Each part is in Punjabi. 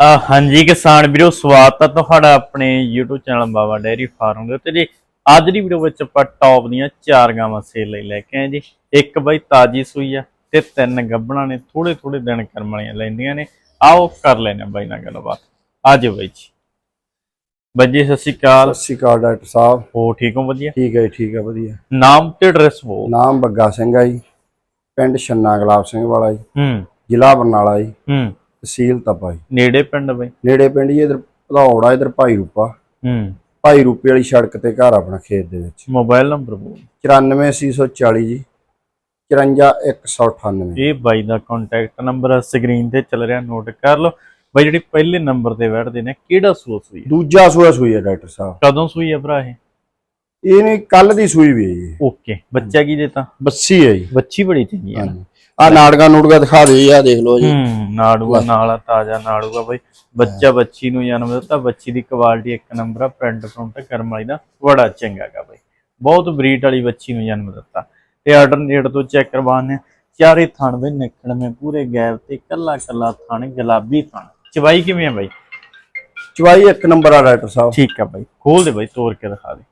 ਹਾਂਜੀ ਕਿਸਾਨ ਵੀਰੋ ਸਵਾਗਤ ਹੈ ਤੁਹਾਡਾ ਆਪਣੇ YouTube channel Baba dairy farm ਦੇ ਉੱਤੇ ਜੀ। ਅੱਜ ਦੀ ਵੀਡੀਓ ਵਿੱਚ ਆਪਾਂ ਟੌਪ ਦੀਆਂ ਚਾਰ ਗਾਵਾਂ ਸੇਲ ਲਈ ਲੈ ਕੇ ਆਏ ਜੀ। ਇੱਕ ਬਾਈ ਤਾਜੀ ਸੂਈ ਆ ਤੇ ਤਿੰਨ ਗੱਬਣਾ ਨੇ ਥੋੜੇ ਥੋੜੇ ਦਿਨ ਕਰਮ ਵਾਲੀਆਂ ਲੈਂਦੀਆਂ ਨੇ। ਆਓ ਕਰ ਲੈਣੇ ਬਾਈ ਨਾਲ ਗੱਲਬਾਤ। ਆਜੋ ਬਾਈ ਜੀ। ਬਾਈ ਜੀ ਸਤਿ ਸ਼੍ਰੀ ਅਕਾਲ। ਸਤਿ ਸ਼੍ਰੀ ਅਕਾਲ ਡਾਕਟਰ ਸਾਹਿਬ। ਹੋ ਠੀਕ ਹੋ? ਵਧੀਆ? ਠੀਕ ਹੈ ਠੀਕ ਹੈ ਵਧੀਆ। ਨਾਮ ਤੇ ਐਡਰੈਸ ਬੋਲ। ਨਾਮ ਬੱਗਾ ਸਿੰਘ ਆ ਜੀ। ਪਿੰਡ ਛੰਨਾ ਗੁਲਾਬ ਸਿੰਘ ਵਾਲਾ ਜੀ। ਹੂੰ। ਜ਼ਿਲ੍ਹਾ ਬਰਨਾਲਾ ਜੀ। ਹੂੰ। ਤਹਿਸੀਲ ਤਪਾ ਜੀ ਨੇੜੇ ਪਿੰਡ ਬਾਈ? ਨੇੜੇ ਪਿੰਡ ਜੀ ਇਧਰ ਭਦੌੜਾ ਇਧਰ ਭਾਈ ਰੂਪਾ। ਹੂੰ। ਭਾਈ ਰੂਪੇ ਵਾਲੀ ਸੜਕ ਤੇ ਘਰ ਆਪਣਾ ਖੇਤ ਦੇ ਵਿੱਚ। ਮੋਬਾਈਲ ਨੰਬਰ ਬੋਲ। 94840 ਜੀ। 54198 ਇਹ ਬਾਈ ਦਾ ਕੰਟੈਕਟ ਨੰਬਰ ਸਕਰੀਨ ਤੇ ਚੱਲ ਰਿਹਾ ਨੋਟ ਕਰ ਲਓ। ਬਾਈ ਜਿਹੜੀ ਪਹਿਲੇ ਨੰਬਰ ਤੇ ਬੈਠਦੇ ਨੇ ਕਿਹੜਾ ਸੂਆ ਸੂਈ ਹੈ? ਦੂਜਾ ਸੂਆ ਸੂਈ ਹੈ ਡਾਕਟਰ ਸਾਹਿਬ। ਕਦੋਂ ਸੂਈ ਹੈ ਭਰਾ ਇਹ? ਇਹ ਨਹੀਂ ਕੱਲ ਦੀ ਸੂਈ ਵੀ ਹੈ ਜੀ। ਓਕੇ। ਬੱਚਾ ਕੀ ਦੇ ਤਾਂ ਬੱਸੀ ਹੈ ਜੀ। ਬੱਚੀ ਬੜੀ ਚੰਗੀ ਹੈ ਆ ਨਾੜਗਾ ਨੂੜਗਾ ਦਿਖਾ ਦਿਓ ਜੀ ਆ ਦੇਖ ਲਓ ਜੀ। ਹੂੰ ਨਾੜੂਆ ਨਾਲ ਆ, ਤਾਜ਼ਾ ਨਾੜੂਆ ਬਾਈ। ਬੱਚਾ ਬੱਚੀ ਨੂੰ ਜਨਮ ਦਿੱਤਾ ਬੱਚੀ ਦੀ ਕੁਆਲਿਟੀ ਇੱਕ ਨੰਬਰ ਆ ਪ੍ਰਿੰਟ ਪ੍ਰਿੰਟ ਕਰਮ ਵਾਲੀ ਦਾ ਬੜਾ ਚੰਗਾ ਗਾ ਬਾਈ। ਬਹੁਤ ਬਰੀਡ ਵਾਲੀ ਬੱਚੀ ਨੂੰ ਜਨਮ ਦਿੱਤਾ। ਤੇ ਆਰਡਰ ਨੇੜ ਤੋਂ ਚੈੱਕ ਕਰਵਾਉਂਦੇ ਚਾਰੇ ਥਣ ਵੀ ਨਿਕਲਵੇਂ ਪੂਰੇ ਗੈਪ ਤੇ ਕੱਲਾ ਕੱਲਾ ਥਣ ਗੁਲਾਬੀ ਥਣ। ਚਵਾਈ ਕਿਵੇਂ ਆ ਬਾਈ? ਚਵਾਈ ਇੱਕ ਨੰਬਰ ਆ ਡਾਕਟਰ ਸਾਹਿਬ। ਠੀਕ ਆ ਬਾਈ ਖੋਲ ਦੇ ਬਾਈ ਤੋੜ ਕੇ ਦਿਖਾ ਦੇ।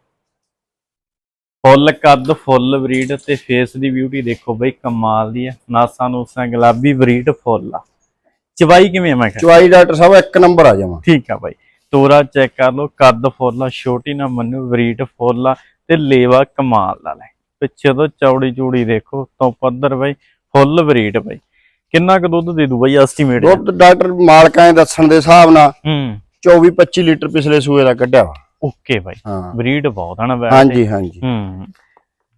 ਫੁੱਲ ਕੱਦ ਫੁੱਲ ਬਰੀਡ ਤੇ ਫੇਸ ਦੀ ਬਿਊਟੀ ਦੇਖੋ ਬਾਈ ਕਮਾਲ ਦੀ ਆ। ਨਾਸਾਂ ਨੂਸਾਂ ਗੁਲਾਬੀ ਬਰੀਡ ਫੁੱਲ ਆ। ਚਵਾਈ ਕਿਵੇਂ ਮੈਂ ਕਿਹਾ? ਚਵਾਈ ਡਾਕਟਰ ਸਾਹਿਬ ਇੱਕ ਨੰਬਰ ਆ ਜਾਵਾਂ। ਠੀਕ ਆ ਬਾਈ। ਤੋਰਾ ਚੈੱਕ ਕਰ ਲਓ ਕੱਦ ਫੁੱਲ ਆ ਛੋਟੀ ਨਾ ਮੰਨੂ ਬਰੀਡ ਫੁੱਲ ਆ ਤੇ ਲੇਵਾ ਕਮਾਲ ਦਾ ਲੈ ਪਿੱਛੇ ਤੋਂ ਚੌੜੀ ਚੂੜੀ ਦੇਖੋ ਤੋਂ ਪੱਧਰ ਬਾਈ ਫੁੱਲ ਬਰੀਡ ਬਾਈ। ਕਿੰਨਾ ਕੁ ਦੁੱਧ ਦੇ ਦੂ ਬਾਈ ਐਸਟੀਮੇਟ ਦੁੱਧ ਡਾਕਟਰ ਮਾਲਕਾਂ ਦੇ ਦੱਸਣ ਦੇ ਹਿਸਾਬ ਨਾਲ ਹੂੰ। 24 25 ਲੀਟਰ ਪਿਛਲੇ ਸੂਏ ਦਾ ਕੱਢਿਆ ਵਾ। ਓਕੇ ਬਾਈ। ਹਾਂ। ਬਰੀਡ ਬਹੁਤ ਆ ਨਾ ਵੈਸੇ। ਹਾਂਜੀ ਹਾਂਜੀ। ਹੂੰ।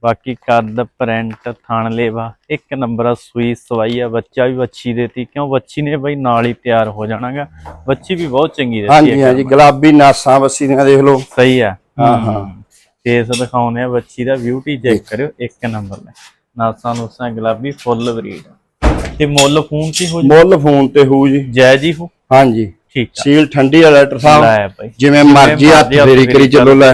ਬਾਕੀ ਕੱਦ ਪ੍ਰਿੰਟ ਥਣ ਲੇਵਾ ਇੱਕ ਨੰਬਰ ਆ ਸੂਈ ਸਵਾਈ ਆ ਬੱਚਾ ਵੀ ਵੱਛੀ ਦੇਤੀ ਕਿਉਂ ਵੱਛੀ ਨੇ ਬਈ? ਨਾਲ ਹੀ ਤਿਆਰ ਹੋ ਜਾਣਾਗਾ। ਵੱਛੀ ਵੀ ਬਹੁਤ ਚੰਗੀ ਦਿੱਤੀ ਹਾਂਜੀ ਹਾਂਜੀ। ਗੁਲਾਬੀ ਨਾਸਾਂ ਬੱਸੀ ਦੀਆਂ ਦੇਖ ਲਓ। ਸਹੀ ਆ। ਹਾਂ, ਹਾਂ। ਫੇਸ ਦਿਖਾਉਂਦੇ ਆ ਬੱਚੀ ਦਾ ਬਿਊਟੀ ਚੈੱਕ ਕਰਿਓ ਇੱਕ ਨੰਬਰ ਲੈ। ਨਾਸਾਂ ਨੂਸਾਂ ਗੁਲਾਬੀ ਫੁੱਲ ਬਰੀਡ ਤੇ ਮੁੱਲ ਫੋਨ ਕੀ ਹੋ ਮੁੱਲ ਫੋਨ ਤੇ ਹੋਊ ਜੀ। ਜੈ ਜੀ ਹੋ ਹਾਂਜੀ। ਠੀਕ ਆ। ਸੀਲ ਠੰਡੀ ਆ ਲੈਟਰ ਸਾਹਿਬ ਲੈ ਭਾਈ ਜਿਵੇਂ ਮਰਜ਼ੀ ਹੱਥ ਫੇਰੀ ਕਰੀ ਚੱਲੋ ਲੈ।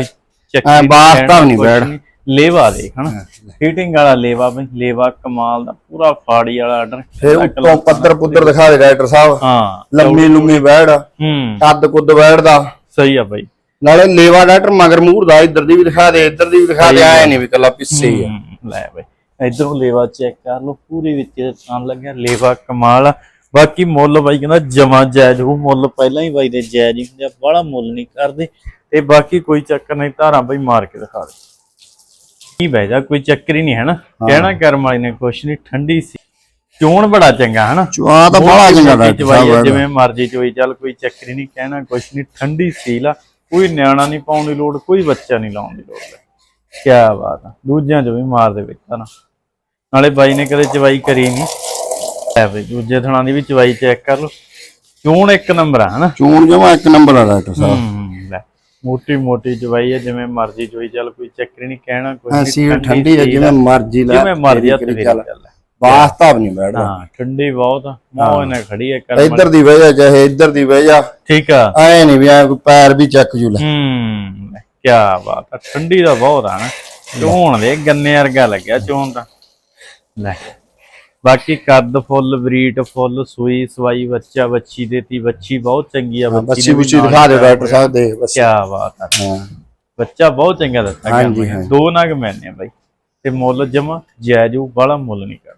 ਐ ਬਾਸ ਤਾਂ ਨਹੀਂ ਬੈਠ। ਲੇਵਾ ਦੇਖ ਹਨਾ? ਫਿਟਿੰਗ ਵਾਲਾ ਲੇਵਾ ਬਈ ਲੇਵਾ ਕਮਾਲ ਦਾ ਪੂਰਾ ਫਾੜੀ ਵਾਲਾ ਆਰਡਰ ਫਿਰ ਉੱਤੋਂ ਪੱਧਰ ਪੁੱਧਰ ਦਿਖਾ ਦੇ ਡਾਕਟਰ ਸਾਹਿਬ। ਹਾਂ ਲੰਮੀ ਲੰਮੀ ਬੈੜ ਹੂੰ। ਕੱਦ ਕੁੱਦ ਬੈੜ ਦਾ। ਸਹੀ ਆ ਬਾਈ। ਨਾਲੇ ਲੇਵਾ ਡਾਕਟਰ ਮਗਰ ਮੂਰ ਦਾ ਇੱਧਰ ਦੀ ਵੀ ਦਿਖਾ ਦੇ ਇੱਧਰ ਦੀ ਵੀ ਦਿਖਾ ਦੇ ਐ ਨਹੀਂ ਵੀ ਕੱਲਾ ਪਿੱਛੇ ਹੀ ਆ। ਹੂੰ, ਲੈ ਬਾਈ। ਇਧਰੋਂ ਲੇਵਾ ਚੈੱਕ ਕਰ ਲਓ ਪੂਰੀ ਵਿੱਚ ਆਣ ਲੱਗਿਆ ਲੇਵਾ ਕਮਾਲ ਆ। ਬਾਕੀ ਮੁੱਲ ਬਾਈ ਕਹਿੰਦਾ ਜਮਾ ਜਾਇਜ਼ ਉਹ ਮੁੱਲ ਪਹਿਲਾਂ ਹੀ ਬਾਈ ਦੇ ਜਾਇਜ਼ ਹੀ ਹੁੰਦੇ ਆ ਬੜਾ ਮੁੱਲ ਨਹੀਂ ਕਰਦੇ। ਤੇ ਬਾਕੀ ਕੋਈ ਚੱਕਰ ਨਹੀਂ ਧਾਰਾਂ ਬਾਈ ਮਾਰ ਕੇ ਦਿਖਾ ਦੇ। ਕੀ ਬਹਿ ਜਾ ਕੋਈ ਚੱਕਰ ਹੀ ਨਹੀਂ ਹੈ ਨਾ। ਕਹਿਣਾ ਕਰਮ ਵਾਲੀ ਨੇ ਕੁਛ ਨਹੀਂ ਠੰਡੀ ਸੀ। ਚੋਣ ਬੜਾ ਚੰਗਾ ਹੈ ਨਾ। ਚੁਆ ਤਾਂ ਬੜਾ ਚੰਗਾ ਜਿਵੇਂ ਮਰਜ਼ੀ ਚੋਈ ਚੱਲ ਕੋਈ ਚੱਕਰ ਹੀ ਨਹੀਂ ਕਹਿਣਾ ਕੁਛ ਨਹੀਂ ਠੰਡੀ ਸੀਲ ਆ। ਕੋਈ ਨਿਆਣਾ ਨਹੀਂ ਪਾਉਣ ਦੀ ਲੋੜ ਕੋਈ ਬੱਚਾ ਨਹੀਂ ਲਾਉਣ ਦੀ ਲੋੜ। ਕੀ ਬਾਤ ਆ ਦੂਜਿਆਂ ਚ ਵੀ ਮਾਰ ਦੇ ਵਿੱਚ ਨਾ। ਨਾਲੇ ਬਾਈ ਨੇ ਕਦੇ ਚਵਾਈ ਕਰੀ ਨਹੀਂ। ਐ ਬਈ ਦੂਜੇ ਥਣਾ ਦੀ ਵੀ ਚਵਾਈ ਚੈੱਕ ਕਰ ਲਓ। ਚੋਣ ਇੱਕ ਨੰਬਰ ਆ ਹਨਾ? ਚੂਣ ਜਮਾ ਇੱਕ ਨੰਬਰ ਆ ਡਾਕਟਰ ਸਾਹਿਬ। ਹੂੰ, ਲੈ। ਮੋਟੀ ਮੋਟੀ ਚਵਾਈ ਆ ਜਿਵੇਂ ਮਰਜ਼ੀ ਚੋਈ ਚੱਲ ਕੋਈ ਚੱਕਰ ਹੀ ਨਹੀਂ ਕਹਿਣਾ ਕੋਈ ਹਾਂ ਸੀਲ ਠੰਡੀ ਹੈ ਜਿਵੇਂ ਮਰਜ਼ੀ ਲੈ ਜਿਵੇਂ ਮਰਜ਼ੀ ਫੇਰੀ ਫੇਰੀ ਚੱਲ। ਵੀ ਨਹੀਂ ਬੈਠਦਾ। ਹਾਂ ਠੰਡੀ ਬਹੁਤ ਆ ਮੌਜ ਨਾਲ ਖੜੀ ਹੈ ਕਰਮ ਇੱਧਰ ਦੀ ਵਜ੍ਹਾ ਚਾਹੇ ਇੱਧਰ ਦੀ ਵਜ੍ਹਾ। ਠੀਕ ਆ। ਐ ਨਹੀਂ ਵੀ ਐ ਕੋਈ ਪੈਰ ਵੀ ਚੱਕ ਜੂ ਲੈ। ਹੂੰ ਕੀ ਬਾਤ ਆ ਠੰਡੀ ਦਾ ਬਹੁਤ ਆ ਨਾ ਚੋਣ ਦੇ ਗੰਨੇ ਵਰਗਾ ਲੱਗਿਆ ਚੋਣ ਦਾ ਲੈ। ਬਾਕੀ ਕੱਦ ਫੁੱਲ ਬਰੀਟ ਫੁੱਲ ਸੂਈ ਸਵਾਈ ਬੱਚਾ ਬੱਚੀ ਦੇਤੀ ਬੱਚੀ ਬਹੁਤ ਚੰਗੀ ਆ ਬੱਚੀ ਬੁੱਚੀ ਦਿਖਾ ਦੇ ਡਾਕਟਰ ਸਾਹਿਬ ਦੇ ਬਸ ਕੀ ਬਾਤ ਆ। ਹਾਂ। ਬੱਚਾ ਬਹੁਤ ਚੰਗਾ ਦਿੱਤਾ ਗਿਆ। ਦੋ ਨਗ ਮੈਨੇ ਬਾਈ। ਤੇ ਮੁੱਲ ਜਮਾ ਜਾਇਜੂ ਬੜਾ ਮੁੱਲ ਨਹੀਂ ਕਰਦਾ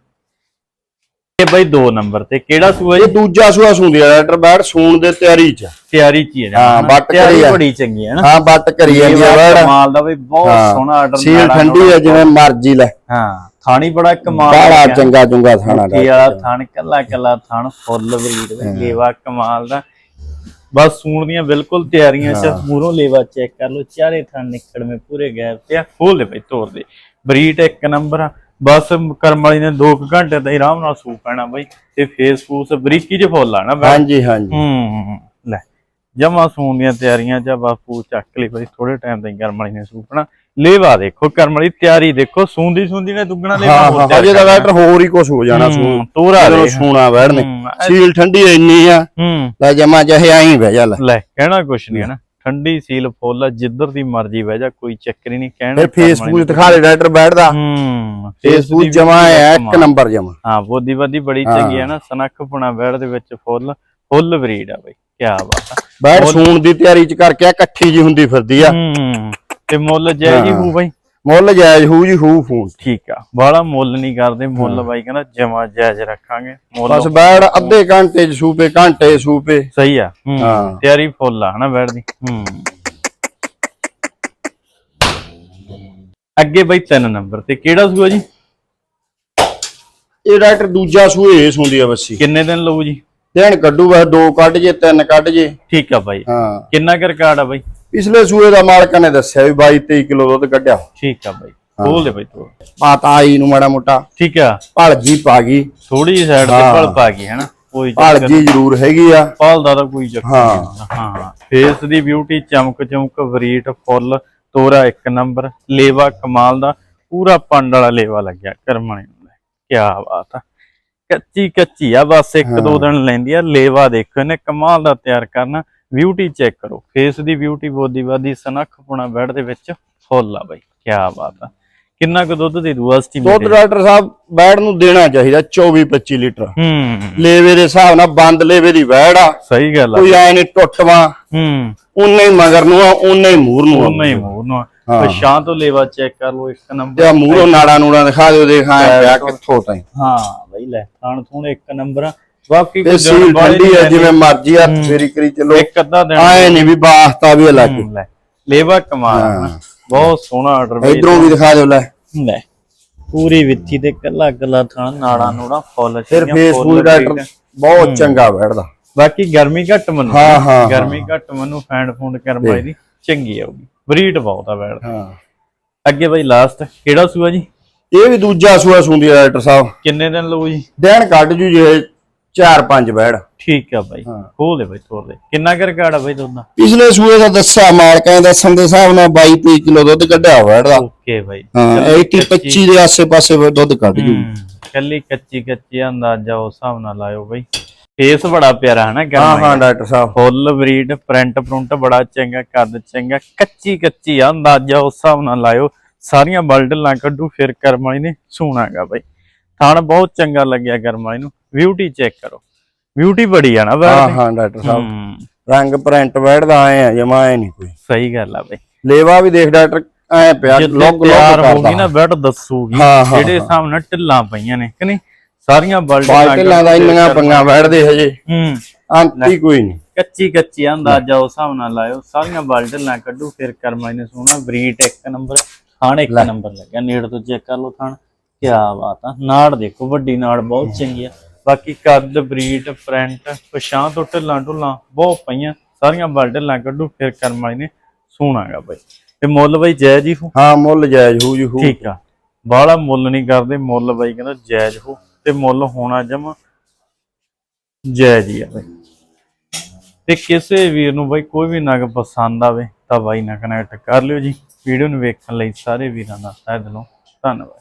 ਇਹ ਬਾਈ ਦੋ ਨੰਬਰ ਤੇ ਕਿਹੜਾ ਸੂਆ ਇਹ ਜੀ ਦੂਜਾ ਸੂਆ ਸੁੰਦੀ ਆ ਡਾਕਟਰ ਬੈਠ ਸੂਣ ਦੇ ਤਿਆਰੀ ਚ। ਤਿਆਰੀ ਚ ਹੀ ਹੈ ਹਾਂ, ਬੱਟ ਕਰੀ ਆ। ਬੜੀ ਚੰਗੀ ਹੈ ਨਾ। ਹਾਂ ਬੱਟ ਕਰੀ ਜਾਂਦੀ ਆ ਕਮਾਲ ਦਾ ਬਈ ਬਹੁਤ ਸੋਹਣਾ ਆਰਡਰ ਸੀਲ ਠੰਡੀ ਆ ਜਿਵੇਂ ਮਰਜ਼ੀ ਲੈ। ਹਾਂ। ਥਾਣੀ ਬੜਾ ਕਮਾਲ ਬੜਾ। ਚੰਗਾ ਚੁੰਗਾ ਥਾਣਾ ਕੀ ਵਾਲਾ ਥਣ ਕੱਲਾ ਕੱਲਾ ਥਣ ਫੁੱਲ ਬਰੀਡ ਦਾ ਲੇਵਾ ਕਮਾਲ ਦਾ। ਬਸ ਸੂਣ ਦੀਆਂ ਬਿਲਕੁਲ ਤਿਆਰੀਆਂ ਚ ਮੂਰੋਂ ਲੇਵਾ ਚੈੱਕ ਕਰ ਲਓ ਚਾਰੇ ਥਣ ਨਿਕੜਵੇਂ ਪੂਰੇ ਗੈਪ ਤੇ ਦੇ ਬਈ ਤੋੜ ਦੇ। ਬਰੀਡ ਇੱਕ ਨੰਬਰ ਆ। ਬਸ ਕਰਮ ਵਾਲੀ ਨੇ 2 ਘੰਟੇ ਤਾਂ ਆਰਾਮ ਨਾਲ ਸੂ ਪੈਣਾ ਬਈ ਤੇ ਫੇਸ ਫੂਸ ਬਰੀਕੀ ਚ ਫੁੱਲ ਆਣਾ ਹਾਂਜੀ ਹਾਂਜੀ। ਹੂੰ ਲੈ ਜਮਾ ਸੂਣ ਦੀਆਂ ਤਿਆਰੀਆਂ ਚ ਆ, ਬਾਪੂ ਚੱਕ ਲਈ ਬਈ ਥੋੜੇ ਟਾਈਮ ਤਾਈਂ ਕਰਮ ਵਾਲੀ ਨੇ ਸੂਪਣਾ ਲੇਵਾ ਦੇਖੋ ਕਰਮ ਵਾਲੀ ਤਿਆਰੀ ਦੇਖੋ ਸੂੰਦੀ ਸੂੰਦੀ ਨੇ ਦੁੱਗਣਾ ਲੇਵਾ ਹਾਂ ਤਿਆਰ ਹਜੇ ਤਾਂ ਕਰਨਾ। ਬੈਟਰ ਹੋਰ ਹੀ ਕੁਝ ਹੋ ਜਾਣਾ ਹੂੰ, ਤੋਰਾ ਦੇ। ਸੂਣਾ ਹੂੰ, ਸੀਲ ਠੰਡੀ ਇੰਨੀ ਆ। ਲੈ ਜਮਾ ਚਾਹੇ ਆਈ ਬਹਿ ਜਾ ਲੈ। ਕਹਿਣਾ ਕੁਛ ਨਹੀਂ ਹੈ ਨਾ। ਠੰਡੀ ਸੀਲ ਫੁੱਲ ਜਿੱਧਰ ਦੀ ਮਰਜ਼ੀ ਬਹਿ ਜਾ ਕੋਈ ਚੱਕਰ ਹੀ ਨਹੀਂ ਕਹਿਣਾ ਫੇਸਬੁੱਕ ਦਿਖਾ ਦੇ ਡਾਕਟਰ ਬੈਠਦਾ। ਹੂੰ ਫੇਸਬੁੱਕ ਦੀ ਜਮਾ ਹੈ ਇੱਕ। ਨੰਬਰ ਜਮਾ। ਹਾਂ ਬੋਦੀ ਬਦੀ ਬੜੀ ਚੰਗੀ ਹੈ ਨਾ ਸਨੱਖ ਪੁਣਾ ਬੈੜ ਦੇ ਵਿੱਚ ਫੁੱਲ ਫੁੱਲ ਬਰੀਡ ਆ ਬਈ ਕੀ ਬਾਤ ਆ। ਬੈੜ ਸੂਣ ਦੀ ਤਿਆਰੀ ਚ ਕਰਕੇ ਇਕੱਠੀ ਜੀ ਹੁੰਦੀ ਫਿਰਦੀ ਆ। ਹੂੰ। ਤੇ ਮੁੱਲ ਜੈ ਜੀ ਹੂ। ਬਾਈ? ਮੁੱਲ ਜਾਇਜ਼ ਹੂ ਜੀ ਹੂ ਫੂਨ ਠੀਕ ਆ। ਬਾਹਲਾ ਮੁੱਲ ਨਹੀਂ ਕਰਦੇ ਮੁੱਲ ਬਾਈ ਕਹਿੰਦਾ ਜਮਾ ਜਾਇਜ਼ ਰੱਖਾਂਗੇ। ਮੁੱਲ ਬਸ ਬੈੜ ਅੱਧੇ ਘੰਟੇ ਚ ਸੂਪੇ ਘੰਟੇ ਸੂਪੇ। ਸਹੀ ਆ। ਹੂੰ। ਤਿਆਰੀ ਫੁੱਲ ਆ ਹਨਾ ਬੈਠ ਦੀ? ਹੂੰ। ਅੱਗੇ ਬਾਈ ਤਿੰਨ ਨੰਬਰ ਤੇ ਕਿਹੜਾ ਸੂਆ ਜੀ? ਇਹ ਡਾਕਟਰ ਦੂਜਾ ਸੂਏ ਹੁੰਦੀ ਆ ਬੱਸੀ। ਕਿੰਨੇ ਦਿਨ ਲਊ ਜੀ? ਦਿਨ ਕੱਢੂ ਬਸ ਦੋ ਕੱਢ ਜੇ ਤਿੰਨ ਕੱਢ ਜੇ। ਠੀਕ ਆ ਬਾਈ। ਹਾਂ। ਕਿੰਨਾ ਕੁ ਰਿਕਾਰਡ ਆ ਬਾਈ? ਪਿਛਲੇ ਸੂਏ ਦਾ ਮਾਲਕਾਂ ਨੇ ਦੱਸਿਆ ਵੀ 22 23 ਕਿਲੋ ਦੁੱਧ ਕੱਢਿਆ। ਠੀਕ ਆ ਬਾਈ ਖੋਲ ਦੇ ਬਾਈ ਤੂੰ। ਮਾਤਾ ਆਈ ਨੂੰ ਮਾੜਾ ਮੋਟਾ। ਠੀਕ ਆ। ਭਲਜੀ ਪਾ ਗਈ। ਥੋੜੀ ਜਿਹੀ ਸਾਈਡ ਤੇ। ਭਲ ਪਾ ਗਈ ਹਨਾ? ਕੋਈ ਭਲਜੀ ਜ਼ਰੂਰ ਹੈਗੀ ਆ। ਪਾਲ ਦਾ ਤਾਂ ਕੋਈ ਚੱਕਰ। ਨਹੀਂ। ਹਾਂ ਫੇਸ ਦੀ ਬਿਊਟੀ ਚਮਕ ਚਮਕ ਵਰੀਟ ਫੁੱਲ ਤੋਰਾ ਇੱਕ ਨੰਬਰ ਲੇਵਾ ਕਮਾਲ ਦਾ ਪੂਰਾ ਪੰਡ ਵਾਲਾ ਲੇਵਾ ਲੱਗਿਆ ਕਰਮਣੇ ਨੂੰ ਕੀ ਬਾਤ ਆ। ਕੱਚੀ ਕੱਚੀ ਆ ਬਸ ਇੱਕ ਦੋ ਦਿਨ ਲੈਂਦੀ ਆ ਲੇਵਾ ਦੇਖੋ ਇਹਨੇ ਕਮਾਲ ਦਾ ਤਿਆਰ ਕਰਨਾ। ਬਿਊਟੀ ਚੈੱਕ ਕਰੋ। ਫੇਸ ਦੀ ਬਿਊਟੀ ਬੋਦੀ ਬਾਦੀ ਸਨੱਖ ਪੁਣਾ ਬੈਡ ਦੇ ਵਿੱਚ ਫੁੱਲ ਆ ਬਾਈ। ਕੀ ਬਾਤ ਆ। ਕਿੰਨਾ ਕੁ ਦੁੱਧ ਦੇ ਦੂ ਦੁੱਧ ਡਾਕਟਰ ਸਾਹਿਬ ਬੈੜ ਨੂੰ ਦੇਣਾ ਚਾਹੀਦਾ 24 25 ਲੀਟਰ। ਹੂੰ। ਲੇਵੇ ਦੇ ਹਿਸਾਬ ਨਾਲ ਬੰਦ ਲੇਵੇ ਦੀ ਵੈੜ ਆ। ਸਹੀ ਗੱਲ ਆ ਕੋਈ ਐ ਨਹੀਂ ਟੁੱਟਵਾ। ਹੂੰ। ਉਨੇ ਹੀ ਮਗਰ ਨੂੰ ਆ ਉਨੇ ਹੀ ਮੂਰ ਨੂੰ ਆ। ਨਹੀਂ ਮੂੰਹ ਨੂੰ ਹਾਂ। ਪਛਾਂ ਤੋਂ ਲੇਵਾ ਚੈੱਕ ਕਰ ਲਓ ਇੱਕ ਨੰਬਰ ਤੇ ਆ ਮੂਰੋਂ ਨਾੜਾ ਨੂੜਾ ਦਿਖਾ ਦਿਓ ਦੇਖ ਪਿਆ ਕਿੱਥੋਂ ਤਾਈ ਹਾਂ ਬਈ ਲੈ ਥਾਣ ਥੂਣ ਇੱਕ ਨੰਬਰ ਆ। ਬਾਕੀ ਕੋਈ ਸੀਲ ਠੰਡੀ ਨਹੀਂ ਜਿਵੇਂ ਮਰਜ਼ੀ ਆ ਫੇਰੀ ਕਰੀ ਚੱਲੋ। ਇੱਕ ਅੱਧਾ ਦਿਨ ਆਏ ਨਹੀਂ ਵੀ ਬਾਸਤਾ ਵੀ ਲੱਗ ਹੂੰ, ਲੈ। ਲੇਵਾ ਕਮਾਲ। ਬਹੁਤ ਸੋਹਣਾ ਆਰਡਰ ਬਈ ਇਧਰੋਂ ਵੀ ਦਿਖਾ ਦਿਓ ਲੈ। ਲੈ। ਪੂਰੀ ਵਿੱਥੀ ਤੇ ਕੱਲਾ ਕੱਲਾ ਥਾਣ ਨਾੜਾ ਨੂੜਾ ਫੁੱਲ ਫਿਰ ਸੀਗੀਆਂ, ਫੇਸ ਫੁੱਲ ਫੂਡ ਡਾਕਟਰ ਸੀਗੀਆਂ। ਬਹੁਤ ਚੰਗਾ ਬੈਠਦਾ। ਬਾਕੀ ਗਰਮੀ ਘੱਟ ਮੰਨੂ। ਹਾਂ, ਹਾਂ, ਗਰਮੀ ਘੱਟ ਮੰਨੂ ਫੈਂਡ ਫੂੰਡ ਕਰਮਾ ਇਹਦੀ ਚੰਗੀ ਆਊਗੀ। ਬਰੀਡ ਬਹੁਤ ਆ ਬੈੜ ਹਾਂ। ਅੱਗੇ ਬਈ ਲਾਸਟ ਕਿਹੜਾ ਸੂਆ ਜੀ? ਇਹ ਵੀ ਦੂਜਾ ਸੂਆ ਸੁੰਦੀ ਡਾਕਟਰ ਸਾਹਿਬ। ਕਿੰਨੇ ਦਿਨ ਲਊ ਜੀ? ਦਿਨ ਕੱਢ ਜੂ ਜੇ 4-5 ਬੈੜ। ਠੀਕ ਆ ਬਾਈ। ਖੋਲ ਦੇ ਬਾਈ ਤੋਰ ਦੇ। ਕਿੰਨਾ ਕਰ ਰਿਕਾਰਡ ਆ ਬਾਈ ਦੋਨਾਂ? ਪਿਛਲੇ ਸੂਏ ਦਾ ਦੱਸਿਆ ਮਾਲਕਾਂ ਦੇ ਦੱਸਣ ਦੇ ਹਿਸਾਬ ਨਾਲ 22-23 ਕਿਲੋ ਦੁੱਧ ਕੱਢਿਆ ਬੈੜ ਦਾ ਓਕੇ ਬਾਈ। ਹਾਂ 80-25 ਦੇ ਆਸੇ-ਪਾਸੇ ਦੁੱਧ ਕੱਢ ਜੂ। ਹੂੰ, ਕੱਲੀ ਕੱਚੀ ਕੱਚੀ ਆ, ਅੰਦਾਜ਼ਾ ਉਸ ਹਿਸਾਬ ਨਾਲ ਲਾਇਓ ਬਾਈ। ਫੇਸ ਬੜਾ ਪਿਆਰਾ ਹੈ ਨਾ ਹਾਂ ਹਾਂ ਡਾਕਟਰ ਸਾਹਿਬ। ਫੁੱਲ ਬਰੀਡ ਪ੍ਰਿੰਟ ਪ੍ਰਿੰਟ ਬੜਾ ਚੰਗਾ ਕੱਦ ਚੰਗਾ ਕੱਚੀ ਕੱਚੀ ਆ ਅੰਦਾਜ਼ਾ ਉਸ ਹਿਸਾਬ ਨਾਲ ਲਾਇਓ। ਸਾਰੀਆਂ ਬਲਡਲਾਂ ਕੱਢੂ ਫਿਰ ਕਰਮਾਈ ਨੇ ਸੋਹਣਾਗਾ ਬਾਈ। ਥਣ ਬਹੁਤ ਚੰਗਾ ਲੱਗਿਆ ਕਰਮਾਈ ਨੂੰ। ਬਿਊਟੀ ਚੈੱਕ ਕਰੋ। ਬਿਊਟੀ ਬੜੀ ਆ ਨਾ ਹਾਂ ਬਾਈ ਹਾਂ ਡਾਕਟਰ ਸਾਹਿਬ। ਹੂੰ। ਰੰਗ ਪ੍ਰਿੰਟ ਬੈਠਦਾ ਆਏ ਆ ਜਮਾ ਆਏ ਨਹੀਂ ਕੋਈ। ਸਹੀ ਗੱਲ ਆ ਬਾਈ। ਲੇਵਾ ਵੀ ਦੇਖ ਡਾਕਟਰ ਐ ਪਿਆ ਲੋਕ ਲੋਕ ਹੋ ਗਈ ਨਾ ਬੈਡ ਦੱਸੂਗੀ ਹਾਂ, ਹਾਂ, ਜਿਹੜੇ ਹਿਸਾਬ ਨਾਲ ਢਿੱਲਾਂ ਪਈਆਂ ਨੇ ਕਿ ਨਹੀਂ? ਸਾਰੀਆਂ ਬਲਡਲਾਂ ਬਾਲਟੀਆਂ ਦਾ ਇੰਨੀਆਂ ਪੰਗਾ ਬੈਠਦੇ ਹਜੇ। ਹੂੰ। ਆਂਟੀ ਕੋਈ ਨਹੀਂ। ਕੱਚੀ ਕੱਚੀ ਅੰਦਾਜ਼ਾ ਉਸ ਹਿਸਾਬ ਨਾਲ ਲਾਇਓ। ਸਾਰੀਆਂ ਬਲਡਲਾਂ ਕੱਢੂ ਫਿਰ ਕਰਮਾ ਇਹਨੇ ਸੋਹਣਾ ਬਰੀਡ ਇੱਕ ਨੰਬਰ ਥਾਣ ਇੱਕ ਨੰਬਰ ਲੱਗਿਆ। ਨੇੜ ਤੋਂ ਚੈੱਕ ਕਰ ਲਓ ਥਾਣ। ਕੀ ਬਾਤ ਆ। ਨਾੜ ਦੇਖੋ ਵੱਡੀ ਨਾੜ ਬਹੁਤ ਚੰਗੀ ਆ। ਬਾਕੀ ਕੱਦ ਬਰੀਡ ਪ੍ਰਿੰਟ ਪਛਾਂ ਤੋਂ ਢਿੱਲਾਂ ਢੁੱਲਾਂ ਬਹੁਤ ਪਈਆਂ ਸਾਰੀਆਂ ਬਲਡਲਾਂ ਕੱਢੂ ਫਿਰ ਕਰਮਾ ਇਹਨੇ ਸੋਹਣਾਗਾ ਬਾਈ। ਤੇ ਮੁੱਲ ਬਾਈ ਜੈ ਜੀ ਹੋ? ਹਾਂ ਮੁੱਲ ਜਾਇਜ਼ ਹੋ ਜੀ ਹੋ ਠੀਕ ਆ। ਬਾਹਲਾ ਮੁੱਲ ਨਹੀਂ ਕਰਦੇ ਮੁੱਲ ਬਾਈ ਕਹਿੰਦਾ ਜਾਇਜ਼ ਹੋ ਤੇ ਮੁੱਲ ਹੋਣਾ ਜਮਾ ਜਾਇਜ਼ ਹੀ ਆ ਬਾਈ। ਤੇ ਕਿਸੇ ਵੀਰ ਨੂੰ ਬਾਈ ਕੋਈ ਵੀ ਨਗ ਪਸੰਦ ਆਵੇ ਤਾਂ ਬਾਈ ਨਾਲ ਕਨੈਕਟ ਕਰ ਲਿਓ ਜੀ। ਵੀਡੀਓ ਨੂੰ ਵੇਖਣ ਲਈ ਸਾਰੇ ਵੀਰਾਂ ਦਾ ਤਹਿ ਦਿਲੋਂ ਧੰਨਵਾਦ।